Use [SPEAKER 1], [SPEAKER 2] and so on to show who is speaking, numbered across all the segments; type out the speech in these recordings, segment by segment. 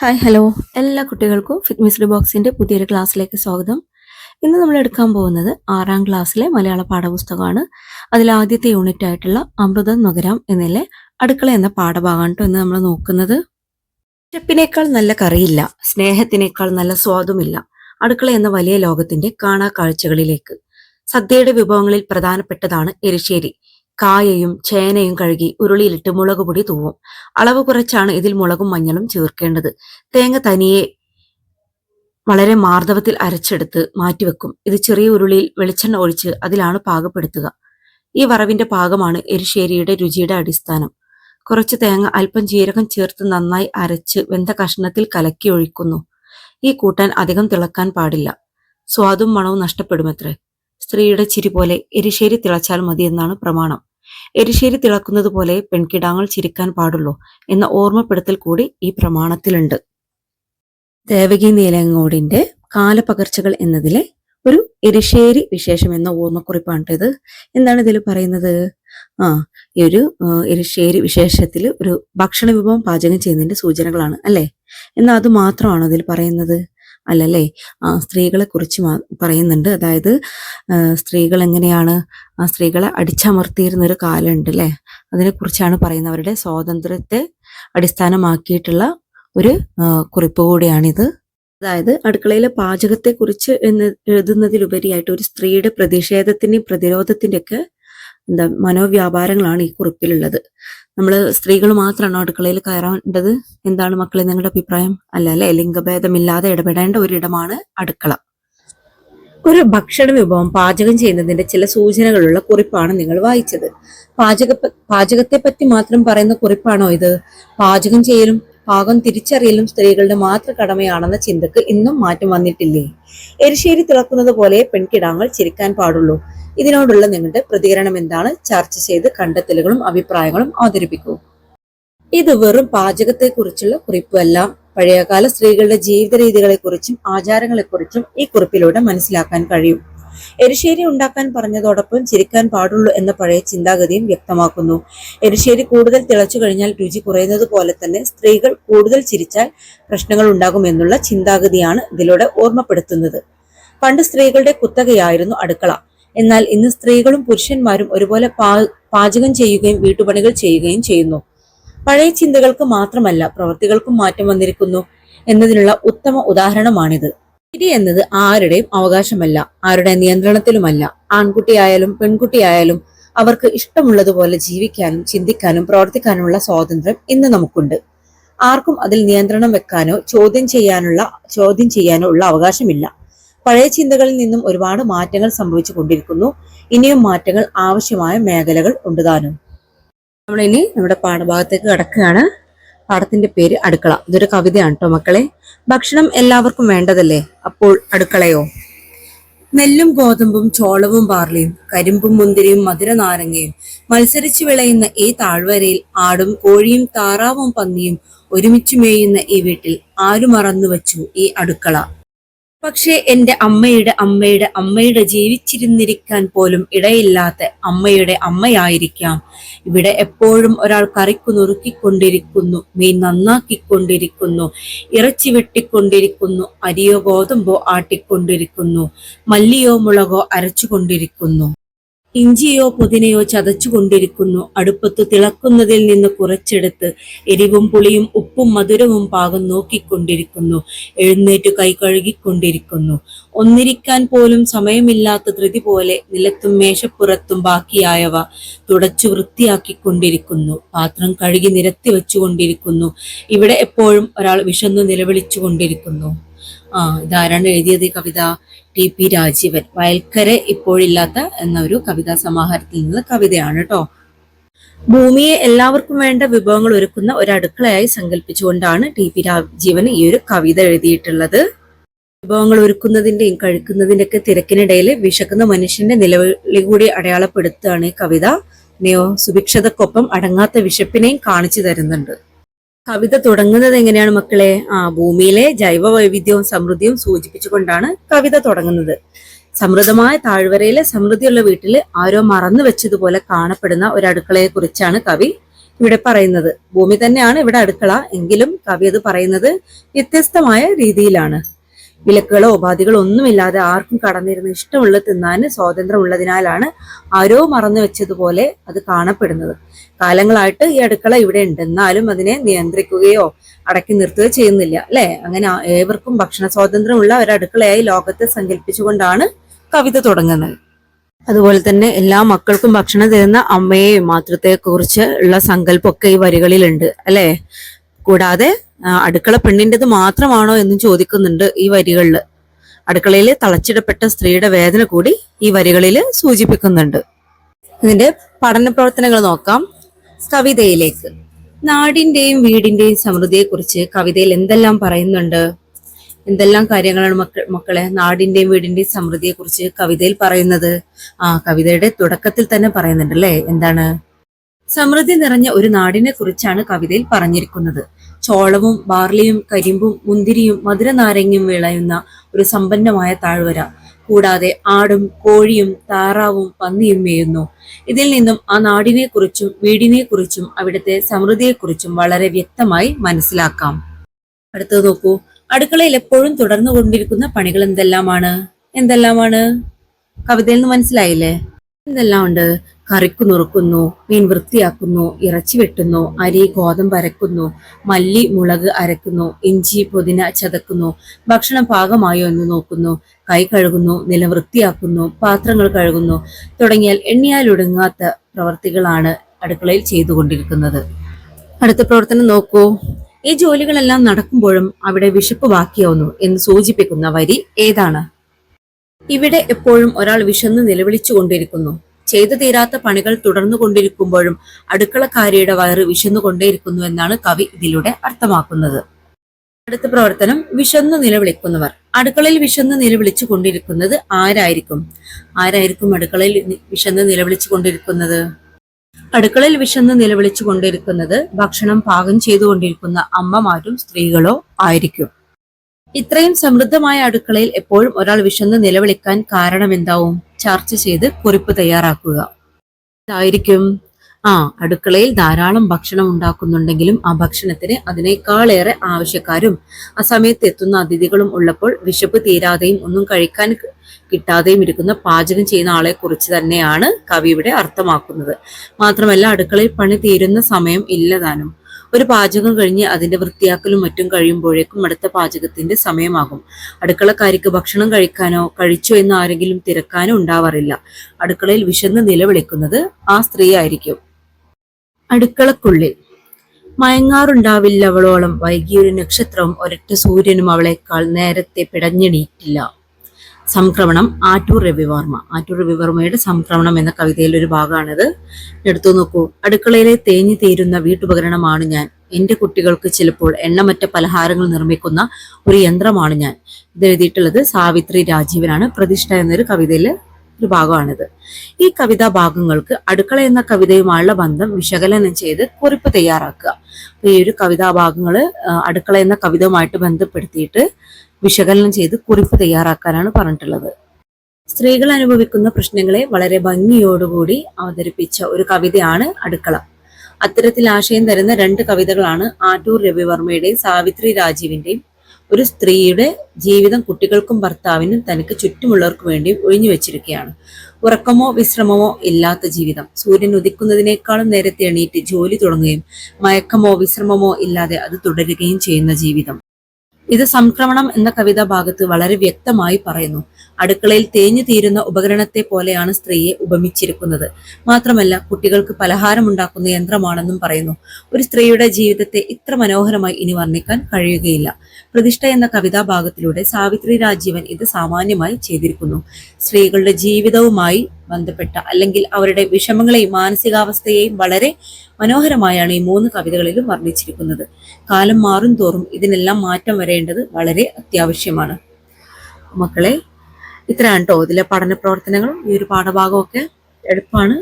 [SPEAKER 1] Hi hello എല്ലാ കുട്ടികൾക്കും fit missed ബോക്സിന്റെ പുതിയൊരു ക്ലാസ്സിലേക്ക് സ്വാഗതം. ഇന്ന് നമ്മൾ എടുക്കാൻ പോകുന്നത് ആറാം ക്ലാസ്സിലെ മലയാള പാഠപുസ്തകമാണ്. അതിൽ ആദ്യത്തെ യൂണിറ്റ് ആയിട്ടുള്ള അമൃതം നഗരം എന്നിലെ അടുക്കള എന്ന പാഠഭാഗമാണ് ഇന്ന് നമ്മൾ നോക്കുന്നത്. ചെപ്പിനേക്കാൾ നല്ല കറിയില്ല സ്നേഹത്തിനേക്കാൾ നല്ല സ്വാദുമില്ല അടുക്കള എന്ന വലിയ ലോകത്തിന്റെ കാണാ കാഴ്ചകളിലേക്ക്. സദ്യയുടെ വിഭവങ്ങളിൽ പ്രധാനപ്പെട്ടതാണ് എരിശ്ശേരി. കായയും ചേനയും കഴുകി ഉരുളിയിലിട്ട് മുളക് പൊടി തൂവും. അളവ് കുറച്ചാണ് ഇതിൽ മുളകും മഞ്ഞളും ചേർക്കേണ്ടത്. തേങ്ങ തനിയെ വളരെ മാർദ്ദവത്തിൽ അരച്ചെടുത്ത് മാറ്റിവെക്കും. ഇത് ചെറിയ ഉരുളിയിൽ വെളിച്ചെണ്ണ ഒഴിച്ച് അതിലാണ് പാകപ്പെടുത്തുക. ഈ വറവിന്റെ പാകമാണ് എരിശ്ശേരിയുടെ രുചിയുടെ അടിസ്ഥാനം. കുറച്ച് തേങ്ങ അല്പം ജീരകം ചേർത്ത് നന്നായി അരച്ച് വെന്ത കഷ്ണത്തിൽ കലക്കി ഒഴിക്കുന്നു. ഈ കൂട്ടാൻ അധികം തിളക്കാൻ പാടില്ല. സ്വാദും മണവും നഷ്ടപ്പെടുമത്രേ. സ്ത്രീയുടെ ചിരി പോലെ എരിശ്ശേരി തിളച്ചാൽ മതി എന്നാണ് പ്രമാണം. എരിശ്ശേരി തിളക്കുന്നത് പോലെ പെൺകിടാങ്ങൾ ചിരിക്കാൻ പാടുള്ളൂ എന്ന ഓർമ്മപ്പെടുത്തൽ കൂടി ഈ പ്രമാണത്തിലുണ്ട്. ദേവകി നീലങ്ങോടിന്റെ കാലപകർച്ചകൾ എന്നതിലെ ഒരു എരിശ്ശേരി വിശേഷം എന്ന ഓർമ്മക്കുറിപ്പാണ് ഇത്. എന്താണ് ഇതിൽ പറയുന്നത്? ആ ഈ ഒരു എരിശ്ശേരി വിശേഷത്തിൽ ഒരു ഭക്ഷണ വിഭവം പാചകം ചെയ്യുന്നതിന്റെ സൂചനകളാണ് അല്ലേ? എന്നാൽ അത് മാത്രമാണോ ഇതിൽ പറയുന്നത്? അല്ലല്ലേ? ആ സ്ത്രീകളെ കുറിച്ച് പറയുന്നുണ്ട്. അതായത് സ്ത്രീകൾ എങ്ങനെയാണ് ആ സ്ത്രീകളെ അടിച്ചമർത്തിയിരുന്ന ഒരു കാലമുണ്ട് അല്ലേ അതിനെക്കുറിച്ചാണ് പറയുന്നത് അവരുടെ സ്വാതന്ത്ര്യത്തെ അടിസ്ഥാനമാക്കിയിട്ടുള്ള ഒരു കുറിപ്പ് കൂടിയാണിത്. അതായത് അടുക്കളയിലെ പാചകത്തെ കുറിച്ച് എന്ന് എഴുതുന്നതിലുപരിയായിട്ട് ഒരു സ്ത്രീയുടെ പ്രതിഷേധത്തിന്റെയും പ്രതിരോധത്തിന്റെയൊക്കെ എന്താ മനോവ്യാപാരങ്ങളാണ് ഈ കുറിപ്പിലുള്ളത്. നമ്മൾ സ്ത്രീകൾ മാത്രമാണോ അടുക്കളയിൽ കയറേണ്ടത്? എന്താണ് മക്കളെ നിങ്ങളുടെ അഭിപ്രായം? അല്ല അല്ലെ? ലിംഗഭേദമില്ലാതെ ഇടപെടേണ്ട ഒരിടമാണ് അടുക്കള. ഒരു ഭക്ഷണ വിഭവം പാചകം ചെയ്യുന്നതിന്റെ ചില സൂചനകളുള്ള കുറിപ്പാണ് നിങ്ങൾ വായിച്ചത്. പാചക പാചകത്തെ പറ്റി മാത്രം പറയുന്ന കുറിപ്പാണോ ഇത്? പാചകം ചെയ്യലും പാകം തിരിച്ചറിയലും സ്ത്രീകളുടെ മാത്രം കടമയാണെന്ന ചിന്തക്ക് ഇന്നും മാറ്റം വന്നിട്ടില്ലേ? എരിശ്ശേരി തിളക്കുന്നത് പോലെ പെൺകിടാങ്ങൾ ചിരിക്കാൻ പാടുള്ളൂ. ഇതിനോടുള്ള നിങ്ങളുടെ പ്രതികരണം എന്താണ്? ചർച്ച ചെയ്ത് കണ്ടെത്തലുകളും അഭിപ്രായങ്ങളും അവതരിപ്പിക്കൂ. ഇത് വെറും പാചകത്തെക്കുറിച്ചുള്ള കുറിപ്പല്ല. പഴയകാല സ്ത്രീകളുടെ ജീവിത രീതികളെക്കുറിച്ചും ആചാരങ്ങളെക്കുറിച്ചും ഈ കുറിപ്പിലൂടെ മനസ്സിലാക്കാൻ കഴിയും. എരിശ്ശേരി ഉണ്ടാക്കാൻ പറഞ്ഞതോടൊപ്പം ചിരിക്കാൻ പാടുള്ളൂ എന്ന പഴയ ചിന്താഗതിയും വ്യക്തമാക്കുന്നു. എരിശ്ശേരി കൂടുതൽ തിളച്ചു കഴിഞ്ഞാൽ രുചി കുറയുന്നത് പോലെ തന്നെ സ്ത്രീകൾ കൂടുതൽ ചിരിച്ചാൽ പ്രശ്നങ്ങൾ ഉണ്ടാകുമെന്നുള്ള ചിന്താഗതിയാണ് ഇതിലൂടെ ഓർമ്മപ്പെടുത്തുന്നത്. പണ്ട് സ്ത്രീകളുടെ കുത്തകയായിരുന്നു അടുക്കള. എന്നാൽ ഇന്ന് സ്ത്രീകളും പുരുഷന്മാരും ഒരുപോലെ പാചകം ചെയ്യുകയും വീട്ടുപണികൾ ചെയ്യുകയും ചെയ്യുന്നു. പഴയ ചിന്തകൾക്ക് മാത്രമല്ല പ്രവൃത്തികൾക്കും മാറ്റം വന്നിരിക്കുന്നു എന്നതിനുള്ള ഉത്തമ ഉദാഹരണമാണിത്. ചിരി എന്നത് ആരുടെയും അവകാശമല്ല ആരുടെ നിയന്ത്രണത്തിലുമല്ല. ആൺകുട്ടിയായാലും പെൺകുട്ടിയായാലും അവർക്ക് ഇഷ്ടമുള്ളതുപോലെ ജീവിക്കാനും ചിന്തിക്കാനും പ്രവർത്തിക്കാനുമുള്ള സ്വാതന്ത്ര്യം ഇന്ന് നമുക്കുണ്ട്. ആർക്കും അതിൽ നിയന്ത്രണം വെക്കാനോ ചോദ്യം ചെയ്യാനുള്ള ചോദ്യം ചെയ്യാനോ ഉള്ള അവകാശമില്ല. പഴയ ചിന്തകളിൽ നിന്നും ഒരുപാട് മാറ്റങ്ങൾ സംഭവിച്ചു കൊണ്ടിരിക്കുന്നു. ഇനിയും മാറ്റങ്ങൾ ആവശ്യമായ മേഖലകൾ ഉണ്ട് താനും. നമ്മളിനി നമ്മുടെ പാഠഭാഗത്തേക്ക് കടക്കുകയാണ്. പാഠത്തിന്റെ പേര് അടുക്കള. ഇതൊരു കവിതയാണ് കേട്ടോ മക്കളെ. ഭക്ഷണം എല്ലാവർക്കും വേണ്ടതല്ലേ? അപ്പോൾ അടുക്കളയോ? നെല്ലും ഗോതമ്പും ചോളവും ബാർലിയും കരിമ്പും മുന്തിരിയും മധുര നാരങ്ങയും മത്സരിച്ചു വിളയുന്ന ഈ താഴ്വരയിൽ ആടും കോഴിയും താറാവും പന്നിയും ഒരുമിച്ച് മേയുന്ന ഈ വീട്ടിൽ ആരും മറന്നു വച്ചു ഈ അടുക്കള? പക്ഷേ എന്റെ അമ്മയുടെ അമ്മയുടെ അമ്മയുടെ ജീവിച്ചിരുന്നിരിക്കാൻ പോലും ഇടയില്ലാത്ത അമ്മയുടെ അമ്മയായിരിക്കാം. ഇവിടെ എപ്പോഴും ഒരാൾ കറിക്കു നുറുക്കിക്കൊണ്ടിരിക്കുന്നു മീൻ നന്നാക്കിക്കൊണ്ടിരിക്കുന്നു ഇറച്ചി വെട്ടിക്കൊണ്ടിരിക്കുന്നു അരിയോ ഗോതമ്പോ ആട്ടിക്കൊണ്ടിരിക്കുന്നു മല്ലിയോ മുളകോ അരച്ചുകൊണ്ടിരിക്കുന്നു. ഇഞ്ചിയോ പുതിനയോ ചതച്ചുകൊണ്ടിരിക്കുന്നു. അടുപ്പത്ത് തിളക്കുന്നതിൽ നിന്ന് കുറച്ചെടുത്ത് എരിവും പുളിയും ഉപ്പും മധുരവും പാകം നോക്കിക്കൊണ്ടിരിക്കുന്നു. എഴുന്നേറ്റ് കൈ കഴുകിക്കൊണ്ടിരിക്കുന്നു. ഒന്നിരിക്കാൻ പോലും സമയമില്ലാത്ത ധൃതി പോലെ നിലത്തും മേശപ്പുറത്തും ബാക്കിയായവ തുടച്ചു വൃത്തിയാക്കിക്കൊണ്ടിരിക്കുന്നു. പാത്രം കഴുകി നിരത്തി വെച്ചുകൊണ്ടിരിക്കുന്നു. ഇവിടെ എപ്പോഴും ഒരാൾ വിശന്നു നിലവിളിച്ചുകൊണ്ടിരിക്കുന്നു. ഇതാരാണ് എഴുതിയത് ഈ കവിത? T P Rajeevan. വയൽക്കരെ ഇപ്പോഴില്ലാത്ത എന്ന ഒരു കവിതാ സമാഹാരത്തിൽ നിന്നുള്ള കവിതയാണ് കേട്ടോ ഭൂമിയെ എല്ലാവർക്കും വേണ്ട വിഭവങ്ങൾ ഒരുക്കുന്ന ഒരു അടുക്കളയായി സങ്കല്പിച്ചുകൊണ്ടാണ് ടി പി രാജീവൻ ഈ ഒരു കവിത എഴുതിയിട്ടുള്ളത്. വിഭവങ്ങൾ ഒരുക്കുന്നതിന്റെയും കഴിക്കുന്നതിന്റെ ഒക്കെ തിരക്കിനിടയിൽ വിശക്കുന്ന മനുഷ്യന്റെ നിലവിളി കൂടി അടയാളപ്പെടുത്തുകയാണ് ഈ കവിത. നെയോ സുഭിക്ഷതക്കൊപ്പം അടങ്ങാത്ത വിശപ്പിനെയും കാണിച്ചു തരുന്നുണ്ട്. കവിത തുടങ്ങുന്നത് എങ്ങനെയാണ് മക്കളെ? ആ ഭൂമിയിലെ ജൈവ വൈവിധ്യവും സമൃദ്ധിയും സൂചിപ്പിച്ചുകൊണ്ടാണ് കവിത തുടങ്ങുന്നത്. സമൃദ്ധമായ താഴ്വരയിലെ സമൃദ്ധിയുള്ള വീട്ടിൽ ആരോ മറന്നു വെച്ചതുപോലെ കാണപ്പെടുന്ന ഒരു അടുക്കളയെ കുറിച്ചാണ് കവി ഇവിടെ പറയുന്നത്. ഭൂമി തന്നെയാണ് ഇവിടെ അടുക്കള. എങ്കിലും കവി അത് പറയുന്നത് വ്യത്യസ്തമായ രീതിയിലാണ്. വിലക്കുകളോ ഉപാധികളോ ഒന്നുമില്ലാതെ ആർക്കും കടന്നിരുന്ന് ഇഷ്ടമുള്ള തിന്നാൻ സ്വാതന്ത്ര്യം ഉള്ളതിനാലാണ് ആരോ മറന്നു വെച്ചതുപോലെ അത് കാണപ്പെടുന്നത്. കാലങ്ങളായിട്ട് ഈ അടുക്കള ഇവിടെ ഉണ്ട്. എന്നാലും അതിനെ നിയന്ത്രിക്കുകയോ അടക്കി നിർത്തുകയോ ചെയ്യുന്നില്ല അല്ലെ? അങ്ങനെ ഏവർക്കും ഭക്ഷണ സ്വാതന്ത്ര്യമുള്ള ഒരു അടുക്കളയായി ലോകത്തെ സങ്കല്പിച്ചുകൊണ്ടാണ് കവിത തുടങ്ങുന്നത്. അതുപോലെ തന്നെ എല്ലാ മക്കൾക്കും ഭക്ഷണം തരുന്ന അമ്മയെയും മാതൃത്തെ കുറിച്ച് ഉള്ള സങ്കല്പമൊക്കെ ഈ വരികളിലുണ്ട് അല്ലെ? കൂടാതെ അടുക്കള പെണ്ണിന്റെത് മാത്രമാണോ എന്നും ചോദിക്കുന്നുണ്ട് ഈ വരികളിൽ അടുക്കളയിൽ തളച്ചിടപ്പെട്ട സ്ത്രീയുടെ വേദന കൂടി ഈ വരികളിൽ സൂചിപ്പിക്കുന്നുണ്ട്. ഇതിന്റെ പഠന പ്രവർത്തനങ്ങൾ നോക്കാം. കവിതയിലേക്ക്. നാടിന്റെയും വീടിന്റെയും സമൃദ്ധിയെക്കുറിച്ച് കവിതയിൽ എന്തെല്ലാം പറയുന്നുണ്ട്? എന്തെല്ലാം കാര്യങ്ങളാണ് മക്ക മക്കളെ നാടിന്റെയും വീടിന്റെയും സമൃദ്ധിയെക്കുറിച്ച് കവിതയിൽ പറയുന്നത്? ആ കവിതയുടെ തുടക്കത്തിൽ തന്നെ പറയുന്നുണ്ട് അല്ലേ? എന്താണ്? സമൃദ്ധി നിറഞ്ഞ ഒരു നാടിനെ കുറിച്ചാണ് കവിതയിൽ പറഞ്ഞിരിക്കുന്നത്. ചോളവും ബാർലിയും കരിമ്പും മുന്തിരിയും മധുരനാരങ്ങയും വിളയുന്ന ഒരു സമ്പന്നമായ താഴ്വര. കൂടാതെ ആടും കോഴിയും താറാവും പന്നിയും മേയുന്നു. ഇതിൽ നിന്നും ആ നാടിനെ കുറിച്ചും വീടിനെ കുറിച്ചും അവിടുത്തെ സമൃദ്ധിയെക്കുറിച്ചും വളരെ വ്യക്തമായി മനസ്സിലാക്കാം. അടുത്തത് നോക്കൂ. അടുക്കളയിൽ എപ്പോഴും തുടർന്നു കൊണ്ടിരിക്കുന്ന പണികൾ എന്തെല്ലാമാണ്? എന്തെല്ലാമാണ്? കവിതയിൽ നിന്ന് മനസ്സിലായില്ലേ? എന്തെല്ലാം ഉണ്ട്? കറിക്കു നുറുക്കുന്നു മീൻ വൃത്തിയാക്കുന്നു ഇറച്ചി വെട്ടുന്നു അരി ഗോതമ്പ് അരക്കുന്നു മല്ലി മുളക് അരക്കുന്നു ഇഞ്ചി പുതിന ചതക്കുന്നു ഭക്ഷണം പാകമായോ എന്ന് നോക്കുന്നു കൈ കഴുകുന്നു നില വൃത്തിയാക്കുന്നു പാത്രങ്ങൾ കഴുകുന്നു തുടങ്ങിയാൽ എണ്ണിയാലൊടുങ്ങാത്ത പ്രവർത്തികളാണ് അടുക്കളയിൽ ചെയ്തുകൊണ്ടിരിക്കുന്നത്. അടുത്ത പ്രവർത്തനം നോക്കൂ. ഈ ജോലികളെല്ലാം നടക്കുമ്പോഴും അവിടെ വിശപ്പ് ബാക്കിയാവുന്നു എന്ന് സൂചിപ്പിക്കുന്ന വരി ഏതാണ്? ഇവിടെ എപ്പോഴും ഒരാൾ വിശന്ന് നിലവിളിച്ചു കൊണ്ടിരിക്കുന്നു ചെയ്തു തീരാത്ത പണികൾ തുടർന്നു കൊണ്ടിരിക്കുമ്പോഴും അടുക്കളക്കാരിയുടെ വയറ് വിശന്നു കൊണ്ടേയിരിക്കുന്നു എന്നാണ് കവി ഇതിലൂടെ അർത്ഥമാക്കുന്നത്. അടുത്ത പ്രവർത്തനം വിശന്നു നിലവിളിക്കുന്നവർ. അടുക്കളയിൽ വിശന്ന് നിലവിളിച്ചു കൊണ്ടിരിക്കുന്നത് ആരായിരിക്കും? ആരായിരിക്കും അടുക്കളയിൽ വിശന്ന് നിലവിളിച്ചു കൊണ്ടിരിക്കുന്നത് അടുക്കളയിൽ വിശന്ന് നിലവിളിച്ചു കൊണ്ടിരിക്കുന്നത് ഭക്ഷണം പാകം ചെയ്തുകൊണ്ടിരിക്കുന്ന അമ്മമാരും സ്ത്രീകളോ ആയിരിക്കും. ഇത്രയും സമൃദ്ധമായ അടുക്കളയിൽ എപ്പോഴും ഒരാൾ വിശന്ന് നിലവിളിക്കാൻ കാരണം എന്താവും ചർച്ച ചെയ്ത് കുറിപ്പ് തയ്യാറാക്കുക. ഇതായിരിക്കും. ആ അടുക്കളയിൽ ധാരാളം ഭക്ഷണം ഉണ്ടാക്കുന്നുണ്ടെങ്കിലും ആ ഭക്ഷണത്തിന് അതിനേക്കാളേറെ ആവശ്യക്കാരും ആ സമയത്ത് എത്തുന്ന അതിഥികളും ഉള്ളപ്പോൾ വിശപ്പ് തീരാതെയും ഒന്നും കഴിക്കാൻ കിട്ടാതെയും ഇരിക്കുന്ന പാചകം ചെയ്യുന്ന ആളെ കുറിച്ച് തന്നെയാണ് കവി ഇവിടെ അർത്ഥമാക്കുന്നത്. മാത്രമല്ല അടുക്കളയിൽ പണി തീരുന്ന സമയം ഇല്ലതാനും ഒരു പാചകം കഴിഞ്ഞ് അതിന്റെ വൃത്തിയാക്കലും മറ്റും കഴിയുമ്പോഴേക്കും അടുത്ത പാചകത്തിന്റെ സമയമാകും. അടുക്കളക്കാരിക്ക് ഭക്ഷണം കഴിക്കാനോ കഴിച്ചോ എന്ന് ആരെങ്കിലും തിരക്കാനോ ഉണ്ടാവാറില്ല. അടുക്കളയിൽ വിശന്ന് നിലവിളിക്കുന്നത് ആ സ്ത്രീ ആയിരിക്കും അടുക്കളക്കുള്ളിൽ. മയങ്ങാറുണ്ടാവില്ല അവളോളം വൈകിയൊരു നക്ഷത്രവും ഒരൊറ്റ സൂര്യനും അവളെക്കാൾ നേരത്തെ പിടഞ്ഞെണീറ്റില്ല. സംക്രമണം ആറ്റൂർ രവിവർമ്മ. ആറ്റൂർ രവിവർമ്മയുടെ സംക്രമണം എന്ന കവിതയിലെ ഒരു ഭാഗമാണിത്. എടുത്തു നോക്കൂ. അടുക്കളയിലെ തേഞ്ഞു തീരുന്ന വീട്ടുപകരണമാണ് ഞാൻ. എന്റെ കുട്ടികൾക്ക് ചിലപ്പോൾ എണ്ണമറ്റ പലഹാരങ്ങൾ നിർമ്മിക്കുന്ന ഒരു യന്ത്രമാണ് ഞാൻ. ഇത് എഴുതിയിട്ടുള്ളത് സാവിത്രി രാജീവനാണ്. പ്രതിഷ്ഠ എന്നൊരു കവിതയിലെ ഒരു ഭാഗമാണിത്. ഈ കവിതാ ഭാഗങ്ങൾക്ക് അടുക്കള എന്ന കവിതയുമായുള്ള ബന്ധം വിശകലനം ചെയ്ത് കുറിപ്പ് തയ്യാറാക്കുക. ഈ ഒരു കവിതാ ഭാഗങ്ങൾ അടുക്കള എന്ന കവിതയുമായിട്ട് ബന്ധപ്പെടുത്തിയിട്ട് വിശകലനം ചെയ്ത് കുറിപ്പ് തയ്യാറാക്കാനാണ് പറഞ്ഞിട്ടുള്ളത്. സ്ത്രീകൾ അനുഭവിക്കുന്ന പ്രശ്നങ്ങളെ വളരെ ഭംഗിയോടുകൂടി അവതരിപ്പിച്ച ഒരു കവിതയാണ് അടുക്കള. അത്തരത്തിൽ ആശയം തരുന്ന രണ്ട് കവിതകളാണ് ആറ്റൂർ രവിവർമ്മയുടെയും സാവിത്രി രാജീവിന്റെയും. ഒരു സ്ത്രീയുടെ ജീവിതം കുട്ടികൾക്കും ഭർത്താവിനും തനിക്ക് ചുറ്റുമുള്ളവർക്കും വേണ്ടി ഒഴിഞ്ഞു വെച്ചിരിക്കുകയാണ്. ഉറക്കമോ വിശ്രമമോ ഇല്ലാത്ത ജീവിതം. സൂര്യൻ ഉദിക്കുന്നതിനേക്കാളും നേരത്തെ എണീറ്റ് ജോലി തുടങ്ങുകയും മയക്കമോ വിശ്രമമോ ഇല്ലാതെ അത് തുടരുകയും ചെയ്യുന്ന ജീവിതം. ഇത് സംക്രമണം എന്ന കവിതാ ഭാഗത്ത് വളരെ വ്യക്തമായി പറയുന്നു. അടുക്കളയിൽ തേഞ്ഞു തീരുന്ന ഉപകരണത്തെ പോലെയാണ് സ്ത്രീയെ ഉപമിച്ചിരിക്കുന്നത്. മാത്രമല്ല കുട്ടികൾക്ക് പലഹാരം ഉണ്ടാക്കുന്ന യന്ത്രമാണെന്നും പറയുന്നു. ഒരു സ്ത്രീയുടെ ജീവിതത്തെ ഇത്ര മനോഹരമായി ഇനി വർണിക്കാൻ കഴിയുകയില്ല. പ്രതിഷ്ഠ എന്ന കവിതാ ഭാഗത്തിലൂടെ സാവിത്രി രാജീവൻ ഇത് സാമാന്യമായി ചെയ്തിരിക്കുന്നു. സ്ത്രീകളുടെ ജീവിതവുമായി ബന്ധപ്പെട്ട അല്ലെങ്കിൽ അവരുടെ വിഷമങ്ങളെയും മാനസികാവസ്ഥയെയും വളരെ മനോഹരമായാണ് ഈ മൂന്ന് കവിതകളിലും വർണിച്ചിരിക്കുന്നത്. കാലം മാറും തോറും ഇതിനെല്ലാം മാറ്റം വരേണ്ടത് വളരെ അത്യാവശ്യമാണ്. മക്കളെ ഇത്രയാണ് കേട്ടോ ഇതിലെ പഠന പ്രവർത്തനങ്ങളും ഈ ഒരു പാഠഭാഗമൊക്കെ എളുപ്പമാണ്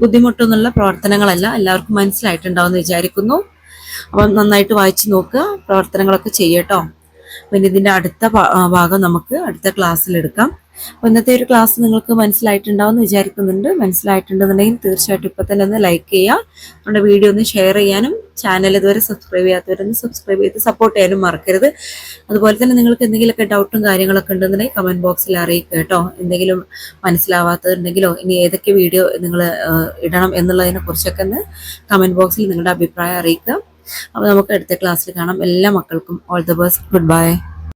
[SPEAKER 1] ബുദ്ധിമുട്ടൊന്നുള്ള പ്രവർത്തനങ്ങളല്ല. എല്ലാവർക്കും മനസ്സിലായിട്ടുണ്ടാവും എന്ന് വിചാരിക്കുന്നു. അപ്പം നന്നായിട്ട് വായിച്ചു നോക്കുക പ്രവർത്തനങ്ങളൊക്കെ ചെയ്യട്ടോ പിന്നെ ഇതിന്റെ അടുത്ത ഭാഗം നമുക്ക് അടുത്ത ക്ലാസ്സിൽ എടുക്കാം. അപ്പോൾ ഇന്നത്തെ ഒരു ക്ലാസ് നിങ്ങൾക്ക് മനസ്സിലായിട്ടുണ്ടാവും എന്ന് വിചാരിക്കുന്നുണ്ട്. മനസ്സിലായിട്ടുണ്ടെന്നുണ്ടെങ്കിൽ തീർച്ചയായിട്ടും ഇപ്പം തന്നെ ഒന്ന് ലൈക്ക് ചെയ്യുക നമ്മുടെ വീഡിയോ ഒന്ന് ഷെയർ ചെയ്യാനും ചാനൽ ഇതുവരെ സബ്സ്ക്രൈബ് ചെയ്യാത്തവരൊന്ന് സബ്സ്ക്രൈബ് ചെയ്ത് സപ്പോർട്ട് ചെയ്യാനും മറക്കരുത്. അതുപോലെ തന്നെ നിങ്ങൾക്ക് എന്തെങ്കിലുമൊക്കെ ഡൗട്ടും കാര്യങ്ങളൊക്കെ ഉണ്ടെന്നുണ്ടെങ്കിൽ കമന്റ് ബോക്സിൽ അറിയിക്കുക കേട്ടോ. എന്തെങ്കിലും മനസ്സിലാവാത്തതുണ്ടെങ്കിലോ ഇനി ഏതൊക്കെ വീഡിയോ നിങ്ങൾ ഇടണം എന്നുള്ളതിനെ കുറിച്ചൊക്കെ ഒന്ന് കമന്റ് ബോക്സിൽ നിങ്ങളുടെ അഭിപ്രായം അറിയിക്കുക. അപ്പോൾ നമുക്ക് അടുത്ത ക്ലാസ്സിൽ കാണാം. എല്ലാ മക്കൾക്കും all the best good bye